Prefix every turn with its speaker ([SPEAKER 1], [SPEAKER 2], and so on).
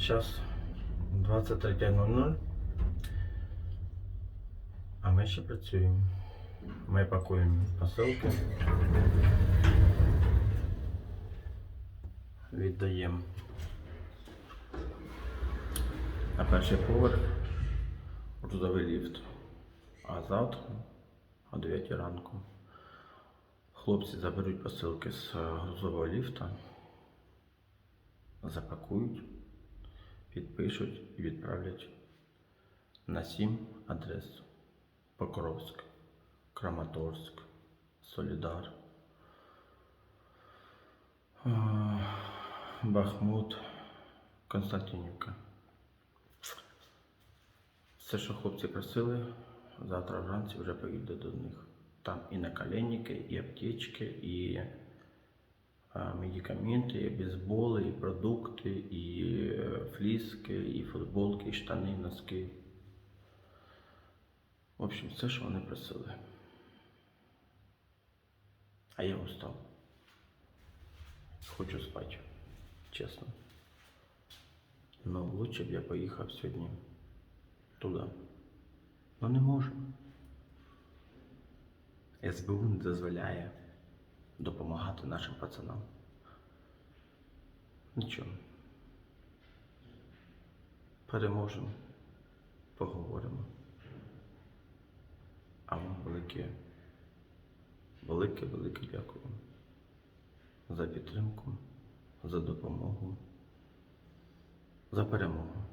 [SPEAKER 1] час 23.00. А ми ще працюємо. Ми пакуємо посилки. Віддаємо на перший поверх грузовий ліфт. А завтра о 9 ранку хлопці заберуть посилки з грузового ліфта, запакують, підпишуть і відправлять на сім адрес Покровськ, Краматорськ, Солідар, Бахмут, Константинівка. Все, що хлопці просили, завтра вранці вже поїде до них. Там і наколенники, і аптечки, і а, медикаменти, і бейсболи, і продукти, і е, фліски, і футболки, і штани, носки. В общем, все, що вони просили. А я устав. Хочу спати, чесно. Ну, лучше б я поїхав сьогодні туди. Ну не можу. СБУ не дозволяє допомагати нашим пацанам. Нічого. Переможемо, поговоримо. А вам велике, велике, велике дякую за підтримку, за допомогу, за перемогу.